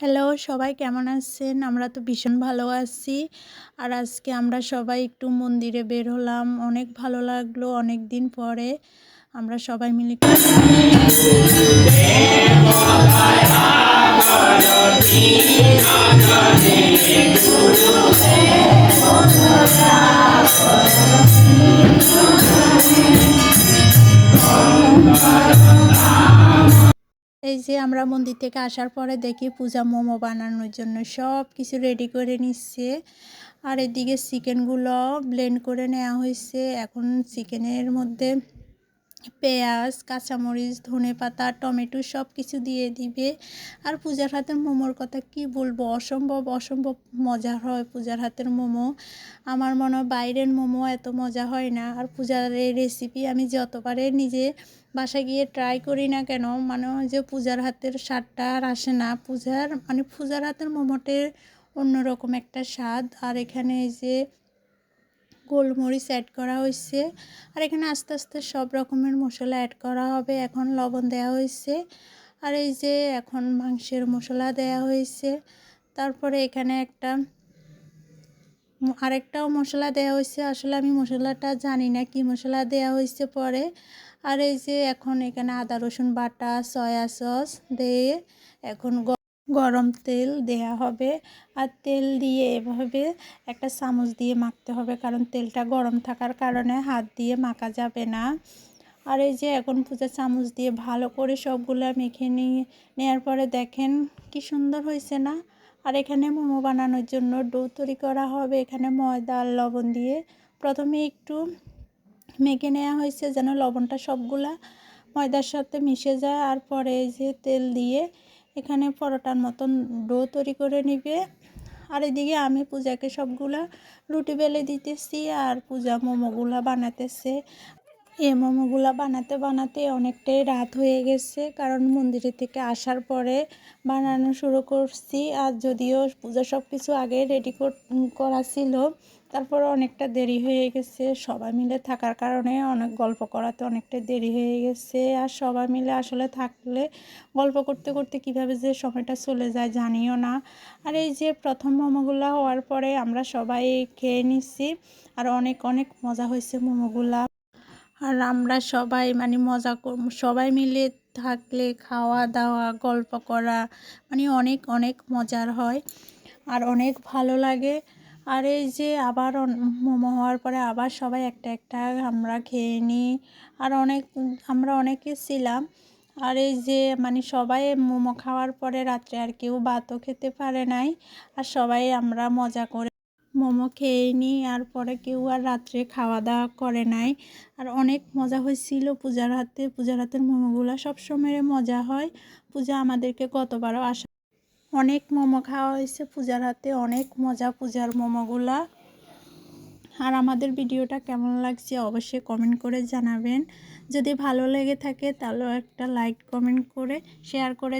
Hello সবাই কেমন আছেন? আমরা তো ভীষণ ভালো আছি। আর আজকে আমরা সবাই একটু মন্দিরে বের হলাম। অনেক ভালো লাগল অনেক দিন পরে। আমরা সবাই মিলে এই যে আমরা মন্দির থেকে আসার পরে দেখি পূজা মোমো বানানোর জন্য সব কিছু রেডি করে নিচ্ছে। আর এদিকে চিকেনগুলো ব্লেন্ড করে নেওয়া হয়েছে। এখন চিকেনের মধ্যে পেঁয়াজ, কাঁচামরিচ, ধনে পাতা, টমেটো সব কিছু দিয়ে দিবে। আর পূজার হাতের মোমোর কথা কি বলব? অসম্ভব অসম্ভব মজা হয় পূজার হাতের মোমো। আমার মনে হয় বাইরের মোমো এত মজা হয় না। আর পূজার এই রেসিপি আমি যতবারে নিজে বাসায় গিয়ে ট্রাই করি না কেন মানে যে পূজার হাতের স্বাদটা আর আসে না। পূজার মানে পূজার হাতের মোমোটের অন্যরকম একটা স্বাদ। আর এখানে যে গোলমরিচ অ্যাড করা হয়েছে আর এখানে আস্তে আস্তে সব রকমের মশলা অ্যাড করা হবে। এখন লবণ দেওয়া হয়েছে আর এই যে এখন মাংসের মশলা দেওয়া হয়েছে তারপরে এখানে একটা আরেকটাও মশলা দেওয়া হয়েছে আসলে আমি মশলাটা জানি না কি মশলা দেওয়া হয়েছে পরে। আর এই যে এখন এখানে আদা, রসুন বাটা, সয়া সস দিয়ে এখন গরম তেল দেয়া হবে আর তেল দিয়ে এভাবে একটা চামচ দিয়ে মাখতে হবে কারণ তেলটা গরম থাকার কারণে হাত দিয়ে মাখা যাবে না। আর এই যে এখন পূজা চামচ দিয়ে ভালো করে সবগুলো মেখে নিয়ে নেওয়ার পরে দেখেন কি সুন্দর হয়েছে না? আর এখানে মোমো বানানোর জন্য ডো তৈরি করা হবে এখানে ময়দা আর লবণ দিয়ে। প্রথমে একটু মেখে নেওয়া হয়েছে যেন লবণটা সবগুলা ময়দার সাথে মিশে যায়। আর পরে যে তেল দিয়ে এখানে পরোটার মতন ডো তৈরি করে নিবে। আর এদিকে আমি পূজাকে সবগুলা রুটি বেলে দিতেছি আর পূজা মোমোগুলা বানাতেছে। এ মোমোগুলা বানাতে বানাতে অনেকটাই রাত হয়ে গেছে, কারণ মন্দিরে থেকে আসার পরে বানানো শুরু করছি। আর যদিও পূজা সব কিছু আগে রেডি করা ছিল, তারপর অনেকটা দেরি হয়ে গেছে। সবাই মিলে থাকার কারণে অনেক গল্প করাতে অনেকটা দেরি হয়ে গেছে। আর সবাই মিলে আসলে থাকলে গল্প করতে করতে কীভাবে যে সময়টা চলে যায় জানিও না। আর এই যে প্রথম মোমোগুলা হওয়ার পরে আমরা সবাই খেয়ে নিচ্ছি আর অনেক অনেক মজা হয়েছে মোমোগুলা। আর আমরা সবাই মানে মজা কর সবাই মিলে থাকলে খাওয়া দাওয়া, গল্প করা মানে অনেক অনেক মজার হয় আর অনেক ভালো লাগে। আর এই যে আবার মোমো হওয়ার পরে আবার সবাই একটা একটা আমরা খেয়ে নিই আর অনেক, আমরা অনেকে ছিলাম। আর এই যে মানে সবাই মোমো খাওয়ার পরে রাত্রে আর কেউ ভাতও খেতে পারে নাই আর সবাই আমরা মজা করে মোমো খেয়ে নিই আর পরে কেউ আর রাত্রে খাওয়া দাওয়া করে নাই। আর অনেক মজা হয়েছিল পূজার হাতে। পূজার হাতের মোমোগুলো সব সবসময় মজা হয়। পূজা আমাদেরকে কতবারও আসা অনেক মোমো খাওয়া হয়েছে পূজার হাতে, অনেক মজা পূজার মোমোগুলা। আর আমাদের ভিডিওটা কেমন লাগছে অবশ্যই কমেন্ট করে জানাবেন। যদি ভালো লেগে থাকে তাহলেও একটা লাইক, কমেন্ট করে, শেয়ার করে